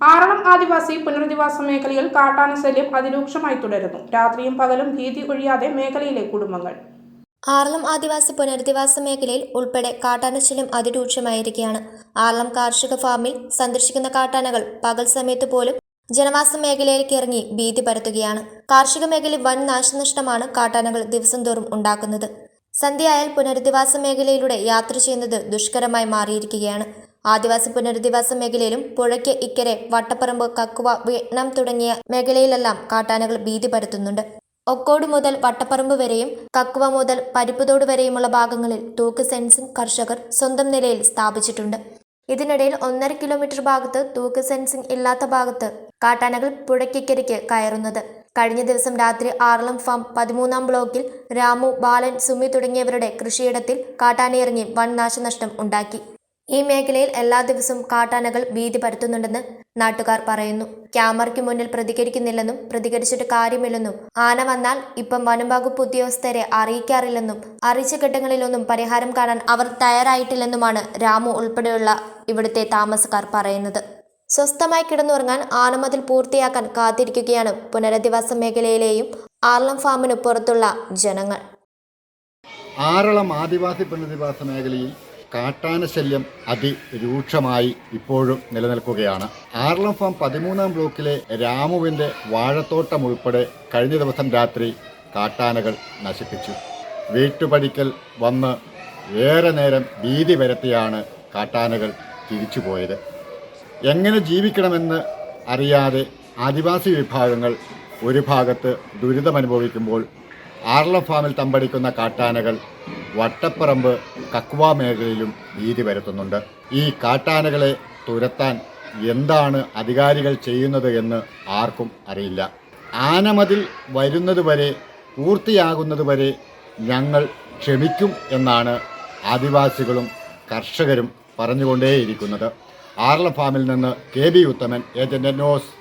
ആറളം ആദിവാസി പുനരധിവാസ മേഖലയിൽ കാട്ടാന ശല്യം അതിരൂക്ഷമായി തുടരുന്നു. രാത്രിയും പകലും ഭീതി ഒഴിയാതെ മേഖലയിലെ കുടുംബങ്ങൾ. ആറളം ആദിവാസി പുനരധിവാസ മേഖലയിൽ ഉൾപ്പെടെ കാട്ടാനശല്യം അതിരൂക്ഷമായിരിക്കുകയാണ്. ആറളം കാർഷിക ഫാമിൽ സന്ദർശിക്കുന്ന കാട്ടാനകൾ പകൽ സമയത്ത് പോലും ജനവാസ മേഖലയിലേക്ക് ഇറങ്ങി ഭീതി പരത്തുകയാണ്. കാർഷിക മേഖലയിൽ വൻ നാശനഷ്ടമാണ് കാട്ടാനകൾ ദിവസം തോറും ഉണ്ടാക്കുന്നത്. സന്ധ്യയായാൽ പുനരധിവാസ മേഖലയിലൂടെ യാത്ര ചെയ്യുന്നത് ദുഷ്കരമായി മാറിയിരിക്കുകയാണ്. ആദിവാസി പുനരധിവാസ മേഖലയിലും പുഴയ്ക്ക് ഇക്കരെ വട്ടപ്പറമ്പ് കക്കുവ വിയറ്റ്നാം തുടങ്ങിയ മേഖലയിലെല്ലാം കാട്ടാനകൾ ഭീതി പരത്തുന്നുണ്ട്. ഒക്കോട് മുതൽ വട്ടപ്പറമ്പ് വരെയും കക്കുവ മുതൽ പരിപ്പുതോട് വരെയുമുള്ള ഭാഗങ്ങളിൽ തൂക്ക് സെൻസിംഗ് കർഷകർ സ്വന്തം നിലയിൽ സ്ഥാപിച്ചിട്ടുണ്ട്. ഇതിനിടയിൽ ഒന്നര കിലോമീറ്റർ ഭാഗത്ത് തൂക്ക് സെൻസിംഗ് ഇല്ലാത്ത ഭാഗത്ത് കാട്ടാനകൾ പുഴയ്ക്കിക്കരയ്ക്ക് കയറുന്നത്. കഴിഞ്ഞ ദിവസം രാത്രി ആറളം ഫാം പതിമൂന്നാം ബ്ലോക്കിൽ രാമു ബാലൻ സുമി തുടങ്ങിയവരുടെ കൃഷിയിടത്തിൽ കാട്ടാനയിറങ്ങി വൻ നാശനഷ്ടം ഉണ്ടാക്കി. ഈ മേഖലയിൽ എല്ലാ ദിവസവും കാട്ടാനകൾ ഭീതി പരത്തുന്നുണ്ടെന്ന് നാട്ടുകാർ പറയുന്നു. ക്യാമറയ്ക്ക് മുന്നിൽ പ്രതികരിക്കുന്നില്ലെന്നും പ്രതികരിച്ചിട്ട് കാര്യമില്ലെന്നും ആന വന്നാൽ ഇപ്പം വനം വകുപ്പ് ഉദ്യോഗസ്ഥരെ അറിയിക്കാറില്ലെന്നും അറിയിച്ച ഘട്ടങ്ങളിലൊന്നും പരിഹാരം കാണാൻ അവർ തയ്യാറായിട്ടില്ലെന്നുമാണ് രാമു ഉൾപ്പെടെയുള്ള ഇവിടുത്തെ താമസക്കാർ പറയുന്നത്. സ്വസ്ഥമായി കിടന്നുറങ്ങാൻ ആനമതിൽ പൂർത്തിയാക്കാൻ കാത്തിരിക്കുകയാണ് പുനരധിവാസ മേഖലയിലെയും ആർളം ഫാമിന് പുറത്തുള്ള ജനങ്ങൾ. ആറളം ആദിവാസി പുനരധിവാസ മേഖലയിൽ കാട്ടാന ശല്യം അതിരൂക്ഷമായി ഇപ്പോഴും നിലനിൽക്കുകയാണ്. ആറളം ഫാം പതിമൂന്നാം ബ്ലോക്കിലെ രാമുവിന്റെ വാഴത്തോട്ടം ഉൾപ്പെടെ കഴിഞ്ഞ ദിവസം രാത്രി കാട്ടാനകൾ നശിപ്പിച്ചു. വീട്ടുപടിക്കൽ വന്ന് ഏറെ നേരം ഭീതി വരത്തിയാണ് കാട്ടാനകൾ തിരിച്ചുപോയത് എങ്ങനെ ജീവിക്കണമെന്ന് അറിയാതെ ആദിവാസി വിഭാഗങ്ങൾ ഒരു ഭാഗത്ത് ദുരിതമനുഭവിക്കുമ്പോൾ ആർളം ഫാമിൽ തമ്പടിക്കുന്ന കാട്ടാനകൾ വട്ടപ്പറമ്പ് കക്വ മേഖലയിലും ഭീതി വരുത്തുന്നുണ്ട് ഈ കാട്ടാനകളെ തുരത്താൻ എന്താണ് അധികാരികൾ ചെയ്യുന്നത് എന്ന് ആർക്കും അറിയില്ല. ആനമതിൽ വരുന്നതുവരെ പൂർത്തിയാകുന്നതുവരെ ഞങ്ങൾ ക്ഷമിക്കും എന്നാണ് ആദിവാസികളും കർഷകരും പറഞ്ഞുകൊണ്ടേയിരിക്കുന്നത്. ആർല ഫാമിൽ നിന്ന് K B Uthaman agent news.